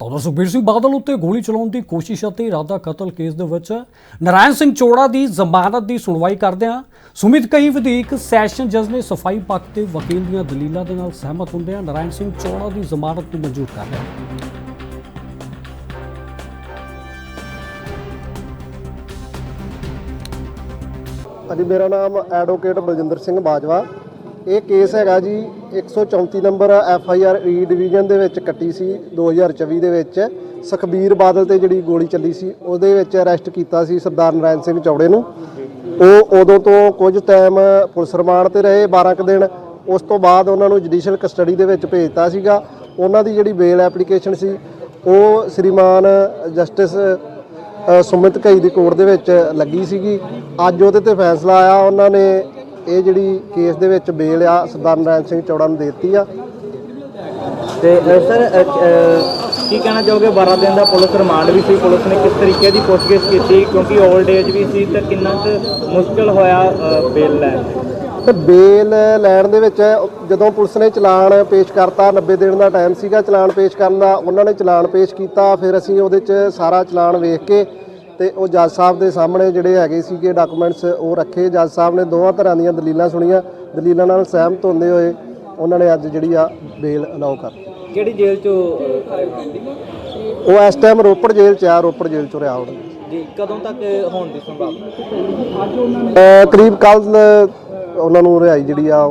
ਤਾਂ ਸੁਖਬੀਰ ਸਿੰਘ ਬਾਦਲ ਉੱਤੇ ਗੋਲੀ ਚਲਾਉਣ ਦੀ ਕੋਸ਼ਿਸ਼ ਅਤੇ ਇਰਾਦਾ ਕਤਲ ਕੇਸ ਦੇ ਵਿੱਚ ਨਰਾਇਣ ਸਿੰਘ ਚੋੜਾ ਦੀ ਜ਼ਮਾਨਤ ਦੀ ਸੁਣਵਾਈ ਕਰਦਿਆਂ ਸੁਮਿਤ ਕਈ ਵਧੀਕ ਸੈਸ਼ਨ ਜੱਜ ਨੇ ਸਫ਼ਾਈ ਪੱਖ ਤੇ ਵਕੀਲ ਦੀਆਂ ਦਲੀਲਾਂ ਦੇ ਨਾਲ ਸਹਿਮਤ ਹੁੰਦਿਆਂ ਨਰਾਇਣ ਸਿੰਘ ਚੋੜਾ ਦੀ ਜ਼ਮਾਨਤ ਨੂੰ ਮਨਜ਼ੂਰ ਕਰ ਲਿਆ। ਹਾਂਜੀ, ਮੇਰਾ ਨਾਮ ਐਡਵੋਕੇਟ ਬਲਜਿੰਦਰ ਸਿੰਘ ਬਾਜਵਾ। ਇਹ ਕੇਸ ਹੈਗਾ ਜੀ 134 number F I R e E division ਦੇ ਵਿੱਚ ਕੱਟੀ ਸੀ 2024 ਦੇ ਵਿੱਚ। ਸੁਖਬੀਰ ਬਾਦਲ ਤੇ ਜਿਹੜੀ ਗੋਲੀ ਚੱਲੀ ਸੀ, ਉਹਦੇ ਵਿੱਚ ਅਰੈਸਟ ਕੀਤਾ ਸੀ ਸਰਦਾਰ ਨਰਾਇਣ ਸਿੰਘ ਚੌੜੇ ਨੂੰ। ਉਹ ਉਦੋਂ ਤੋਂ ਕੁਝ ਟਾਈਮ ਪੁਲਿਸ ਰਿਮਾਂਡ ਤੇ ਰਹੇ 12 ਕੁ ਦਿਨ। ਉਸ ਤੋਂ ਬਾਅਦ ਉਹਨਾਂ ਨੂੰ ਜੁਡੀਸ਼ੀਅਲ ਕਸਟਡੀ ਦੇ ਵਿੱਚ ਭੇਜਤਾ ਸੀਗਾ। ਉਹਨਾਂ ਦੀ ਜਿਹੜੀ ਬੇਲ ਐਪਲੀਕੇਸ਼ਨ ਸੀ, ਉਹ ਸ੍ਰੀਮਾਨ ਜਸਟਿਸ ਸੁਮਿਤ ਘਈ ਦੀ ਕੋਰਟ ਦੇ ਵਿੱਚ ਲੱਗੀ ਸੀਗੀ। ਅੱਜ ਉਹਦੇ ਤੇ ਫੈਸਲਾ ਆਇਆ, ਉਹਨਾਂ ਨੇ ਇਹ ਜਿਹੜੀ ਕੇਸ ਦੇ ਵਿੱਚ ਬੇਲ ਆ ਸਰਦਾਰ ਨਰਾਇਣ ਸਿੰਘ ਚੌੜਾ ਨੂੰ ਦਿੱਤੀ ਆ। ਤੇ ਸਰ ਕੀ ਕਹਿਣਾ ਚਾਹੋਗੇ? 12 ਦਿਨ ਦਾ ਪੁਲਿਸ ਰਿਮਾਂਡ ਵੀ ਸੀ। ਪੁਲਿਸ ਨੇ ਕਿਸ ਤਰੀਕੇ ਦੀ ਪੁੱਛਗਿੱਛ ਕੀਤੀ? ਕਿਉਂਕਿ 올ਡ ਏਜ ਵੀ ਸੀ ਤਾਂ ਕਿੰਨਾ ਕੁ ਮੁਸ਼ਕਲ ਹੋਇਆ ਬੇਲ ਲੈਣ ਤੇ ਬੇਲ ਲੈਣ ਦੇ ਵਿੱਚ ਜਦੋਂ ਪੁਲਿਸ ਨੇ ਚਲਾਨ ਪੇਸ਼ ਕਰਤਾ 90 ਦਿਨ ਦਾ ਟਾਈਮ ਸੀਗਾ ਚਲਾਨ ਪੇਸ਼ ਕਰਨ ਦਾ ਉਹਨਾਂ ਨੇ ਚਲਾਨ ਪੇਸ਼ ਕੀਤਾ। ਫਿਰ ਅਸੀਂ ਉਹਦੇ 'ਚ ਸਾਰਾ ਚਲਾਨ ਵੇਖ ਕੇ ਤੇ ਉਹ ਜੱਜ ਸਾਹਿਬ ਦੇ ਸਾਹਮਣੇ ਜਿਹੜੇ ਹੈਗੇ ਸੀਗੇ ਡਾਕੂਮੈਂਟਸ ਉਹ ਰੱਖੇ। ਜੱਜ ਸਾਹਿਬ ਨੇ ਦੋਵਾਂ ਤਰ੍ਹਾਂ ਦੀਆਂ ਦਲੀਲਾਂ ਸੁਣੀਆਂ। ਦਲੀਲਾਂ ਨਾਲ ਸਹਿਮਤ ਹੁੰਦੇ ਹੋਏ ਉਹਨਾਂ ਨੇ ਅੱਜ ਜਿਹੜੀ ਆ ਬੇਲ ਅਲਾਉ ਕਰ ਦਿੱਤੀ। ਕਿਹੜੀ ਜੇਲ੍ਹ ਚੋਂ ਉਹ ਇਸ ਟਾਈਮ ਰੋਪੜ ਜੇਲ੍ਹ 'ਚ ਆ ਰੋਪੜ ਜੇਲ੍ਹ 'ਚੋਂ ਰਿਹਾ ਹੁਣ ਜੀ ਕਦੋਂ ਤੱਕ ਹੋਣ ਦੀ ਸੰਭਾਵਨਾ? ਕਰੀਬ ਕੱਲ ਉਹਨਾਂ ਨੂੰ ਰਿਹਾਈ ਜਿਹੜੀ ਆ